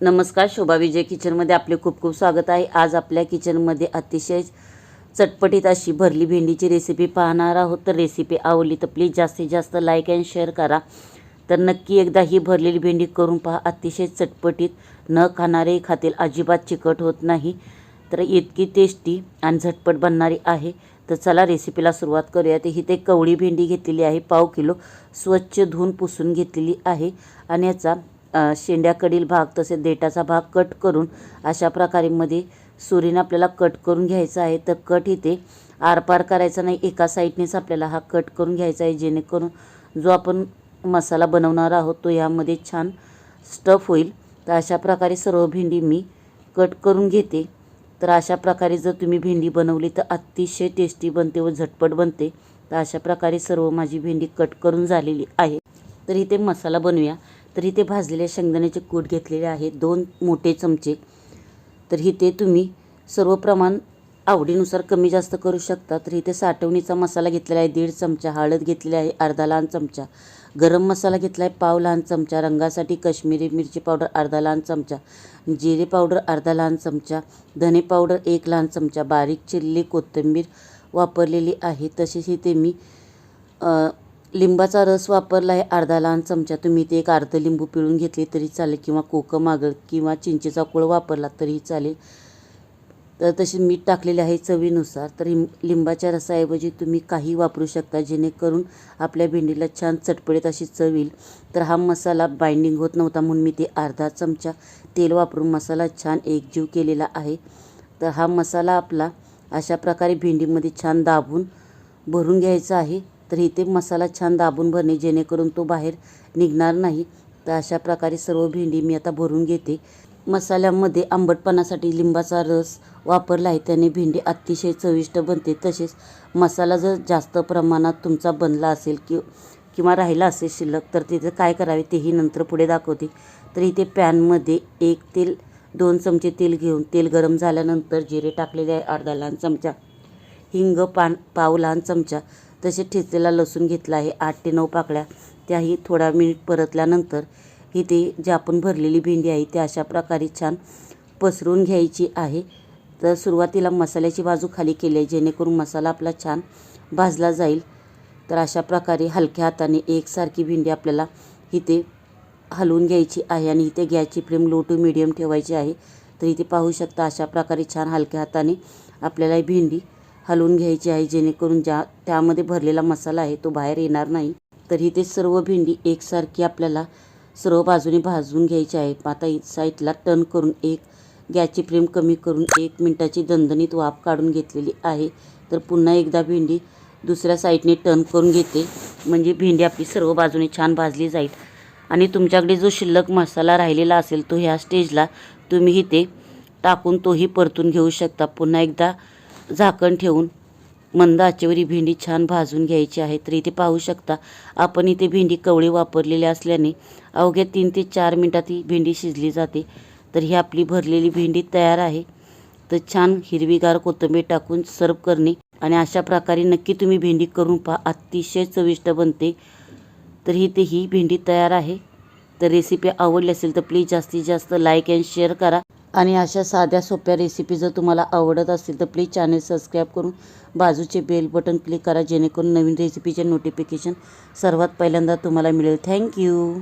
नमस्कार शोभा विजय किचनमध्ये आपले खूप खूप स्वागत आहे. आज आपल्या किचनमध्ये अतिशय चटपटीत अशी भरली भेंडीची रेसिपी पाहणार आहोत. तर रेसिपी आवडली तर प्लीज जास्तीत जास्त लाईक अँड शेअर करा. तर नक्की एकदा ही भरलेली भेंडी करून पहा. अतिशय चटपटीत न खाणारे खातील अजिबात चिकट होत नाही. तर इतकी टेस्टी आणि झटपट बनणारी आहे. तर चला रेसिपीला सुरुवात करूया तर इथे कवळी भेंडी घेतलेली आहे. पाव किलो स्वच्छ धुवून पुसून घेतलेली आहे. आणि याचा शेंड्याकडील भाग तसेच देठाचा भाग कट करून अशा प्रकारे मध्ये सुरीने आपल्याला कट करून घ्यायचा आहे. तर कट इथे आरपार करायचा नाही एका साईडनेच आपल्याला हा कट करून घ्यायचा आहे. जेणेकरून जो आपण मसाला बनवणार आहोत तो यामध्ये छान स्टफ होईल. तर अशा प्रकारे सर्व भेंडी मी कट करून घेते. तर अशा प्रकारे जर तुम्ही भेंडी बनवली तर अतिशय टेस्टी बनते व झटपट बनते. तर अशा प्रकारे सर्व माझी भेंडी कट करून झालेली आहे. तर इथे मसाला बनवूया. तर इथे भाजलेल्या शेंगदाण्याचे कूट घेतलेले आहे दोन मोठे चमचे. तर इथे तुम्ही सर्व प्रमाण आवडीनुसार कमी जास्त करू शकता. तर इथे साठवणीचा मसाला घेतलेला आहे दीड चमचा. हळद घेतलेली आहे अर्धा लहान चमचा. गरम मसाला घेतला आहे पाव लहान चमचा. रंगासाठी कश्मीरी मिरची पावडर अर्धा लहान चमचा. जिरे पावडर अर्धा लहान चमचा. धने पावडर एक लहान चमचा. बारीक चिरलेली कोथिंबीर वापरलेली आहे. तसेच इथे मी लिंबाचा रस वापरला आहे अर्धा लहान चमचा. तुम्ही ते एक अर्धं लिंबू पिळून घेतले तरी चालेल किंवा कोकम आगळ किंवा चिंचेचा कोळ वापरला तरीही चालेल. तर तसे मीठ टाकलेले आहे चवीनुसार. तर लिं- लिंबाच्या रसाऐवजी तुम्ही काही वापरू शकता जेणेकरून आपल्या भेंडीला छान चटपटीत अशी चव येईल. तर हा मसाला बाइंडिंग होत नव्हता म्हणून मी ते अर्धा चमचा तेल वापरून मसाला छान एकजीव केलेला आहे. तर हा मसाला आपला अशा प्रकारे भेंडीमध्ये छान दाबून भरून घ्यायचा आहे. तर इथे मसाला छान दाबून भरणे जेणेकरून तो बाहेर निघणार नाही. तर अशा प्रकारे सर्व भेंडी मी आता भरून घेते. मसाल्यामध्ये आंबटपणासाठी लिंबाचा रस वापरला आहे. त्याने भेंडी अतिशय चविष्ट बनते. तसेच मसाला जर जास्त प्रमाणात तुमचा बनला असेल कि किंवा राहिला असेल शिल्लक तर तिथे काय करावे तेही नंतर पुढे दाखवते. तर इथे पॅनमध्ये एक तेल दोन चमचे तेल घेऊन तेल गरम झाल्यानंतर जिरे टाकलेले आहे अर्धा लहान चमचा. हिंग पान पाव लहान चमचा. तसे ठेचलेला लसूण घेतला आहे. आठ ते नऊ पाकळ्या. त्याही थोडा मिनिट परतल्यानंतर इथे जी आपण भरलेली भेंडी आहे ती अशा प्रकारे छान पसरून घ्यायची आहे. तर सुरुवातीला मसाल्याची बाजू खाली केली आहे जेणेकरून मसाला आपला छान भाजला जाईल. तर अशा प्रकारे हलक्या हाताने एकसारखी भेंडी आपल्याला इथे हलवून घ्यायची आहे आणि इथे गॅसची फ्लेम लो टू मिडियम ठेवायची आहे. तर इथे पाहू शकता अशा प्रकारे छान हलक्या हाताने आपल्याला ही भेंडी हलवून घ्यायची आहे जेणेकरून ज्या त्यामध्ये भरलेला मसाला आहे तो बाहेर येणार नाही. तर इथे सर्व भेंडी एकसारखी आपल्याला सर्व बाजूने भाजून घ्यायची आहे. आता साईडला टर्न करून एक गॅसची फ्लेम कमी करून एक मिनटाची दणदणीत वाफ काढून घेतलेली आहे. तर पुन्हा एकदा भेंडी दुसऱ्या साईडने टर्न करून घेते. म्हणजे भेंडी आपली सर्व बाजूने छान भाजली जाईल. आणि तुमच्याकडे जो शिल्लक मसाला राहिलेला असेल तो ह्या स्टेजला तुम्ही इथे टाकून तोही परतून घेऊ शकता. पुन्हा एकदा झाकण ठेवून मंद आचेवरी भेंडी छान भाजून घ्यायची आहे. तर इथे पाहू शकता आपण इथे भेंडी कवळी वापरलेली असल्याने अवघ्या तीन ते चार मिनटात ही भेंडी शिजली जाते. तर ही आपली भरलेली भेंडी तयार आहे. तर छान हिरवीगार कोथिंबीर टाकून सर्व करणे आणि अशा प्रकारे नक्की तुम्ही भेंडी करून पहा. अतिशय चविष्ट बनते. तर इथे ही भेंडी तयार आहे. तर रेसिपी आवडली असेल तर प्लीज जास्तीत जास्त लाईक अँड शेअर करा. आणि अशा साध्या सोप्या रेसिपी जर तुम्हाला आवडत असतील तर प्लीज चॅनल सबस्क्राईब करून बाजूचे बेल बटन क्लिक करा जेणेकरून नवीन रेसिपीचे नोटिफिकेशन सर्वात पहिल्यांदा तुम्हाला मिळेल. थँक्यू